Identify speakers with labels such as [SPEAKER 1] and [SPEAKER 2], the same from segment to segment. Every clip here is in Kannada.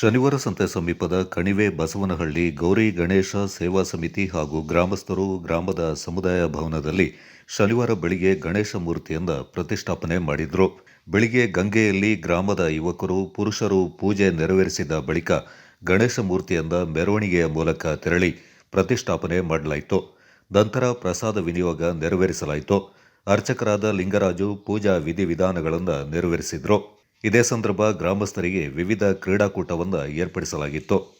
[SPEAKER 1] ಶನಿವಾರ ಸಂತೆ ಸಮೀಪದ ಕಣಿವೆ ಬಸವನಹಳ್ಳಿ ಗೌರಿ ಗಣೇಶ ಸೇವಾ ಸಮಿತಿ ಹಾಗೂ ಗ್ರಾಮಸ್ಥರು ಗ್ರಾಮದ ಸಮುದಾಯ ಭವನದಲ್ಲಿ ಶನಿವಾರ ಬೆಳಿಗ್ಗೆ ಗಣೇಶ ಮೂರ್ತಿಯಿಂದ ಪ್ರತಿಷ್ಠಾಪನೆ ಮಾಡಿದ್ರು. ಬೆಳಿಗ್ಗೆ ಗಂಗೆಯಲ್ಲಿ ಗ್ರಾಮದ ಯುವಕರು, ಪುರುಷರು ಪೂಜೆ ನೆರವೇರಿಸಿದ ಬಳಿಕ ಗಣೇಶ ಮೂರ್ತಿಯಿಂದ ಮೆರವಣಿಗೆಯ ಮೂಲಕ ತೆರಳಿ ಪ್ರತಿಷ್ಠಾಪನೆ ಮಾಡಲಾಯಿತು. ನಂತರ ಪ್ರಸಾದ ವಿನಿಯೋಗ ನೆರವೇರಿಸಲಾಯಿತು. ಅರ್ಚಕರಾದ ಲಿಂಗರಾಜು ಪೂಜಾ ವಿಧಿವಿಧಾನಗಳನ್ನು ನೆರವೇರಿಸಿದ್ರು. ಇದೇ ಸಂದರ್ಭ ಗ್ರಾಮಸ್ಥರಿಗೆ ವಿವಿಧ ಕ್ರೀಡಾಕೂಟವನ್ನು ಏರ್ಪಡಿಸಲಾಗಿತ್ತು.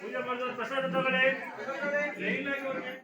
[SPEAKER 2] पूजा प्रसाद